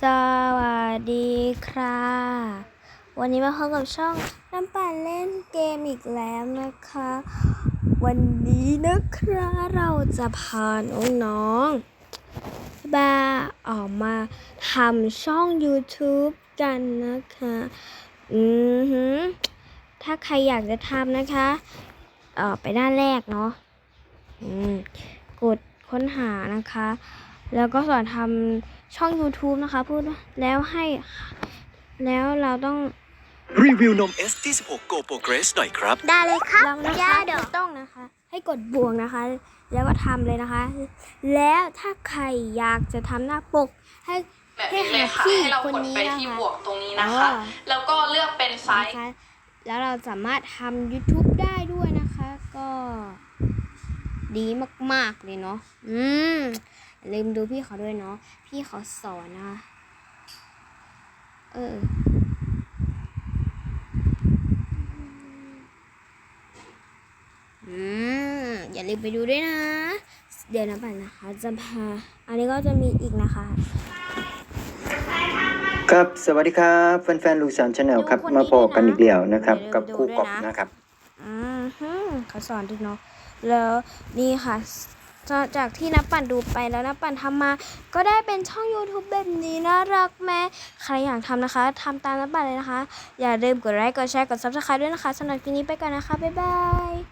สวัสดีค่ะ วันนี้มาพบกับช่องน้ำปั่นเล่นเกมอีกแล้วนะคะ วันนี้นะคะเราจะพาน้องๆบ้าออกมาทำช่อง YouTube กันนะคะ อือหือ ถ้าใครอยากจะทำนะคะเออไปด้านแรกเนาะ อืม กดค้นหานะคะ แล้วก็สอนทำช่อง YouTube นะคะ พูดแล้วให้แล้วเราต้อง รีวิวนม S26 Go Progress หน่อยครับ ได้เลยครับลองนะย่าคะเดี๋ยวไม่ต้องนะคะ ให้กดบวกนะคะ แล้วก็ทำเลยนะคะ แล้วถ้าใครอยากจะทำหน้าปกให้แบบให้นี้เลหายค่ะที่ให้เราคนกดนี้ไปนะที่คะบวกตรงนี้นะคะอ๋อแล้วก็เลือกเป็นไซส์นะคะแล้วเราสามารถทำ YouTube ได้ด้วยนะคะ ก็ดีมาก ๆ เลยเนาะ อืมอย่า ลืมดูพี่เขาด้วยเนาะพี่เขาสอนนะคะเอออืมอย่าลืมไปดูด้วยนะ เดี๋ยวนะปันนะคะ จะพา อันนี้ก็จะมีอีกนะคะ ครับ สวัสดีครับแฟนๆลูกสานชาแนลครับ ดูคนนี้มาพบกันอีกแล้วนะครับด้วยนะกับครูเดี๋ยวกอบดูด้วยนะ นะครับ อืมฮึเขาสอนด้วยเนาะ แล้วนี่ค่ะ จากที่นับปั่นดูไปแล้วนับปั่นทำมา ก็ได้เป็นช่อง YouTube แบบนี้น่ารักแม่ใครอยากทำนะคะทำตามนับปั่นเลยนะคะ อย่าลืมกดไลค์กดแชร์กด Subscribe ด้วยนะคะสำหรับคลิปนี้ไปก่อนนะคะ บ๊ายบาย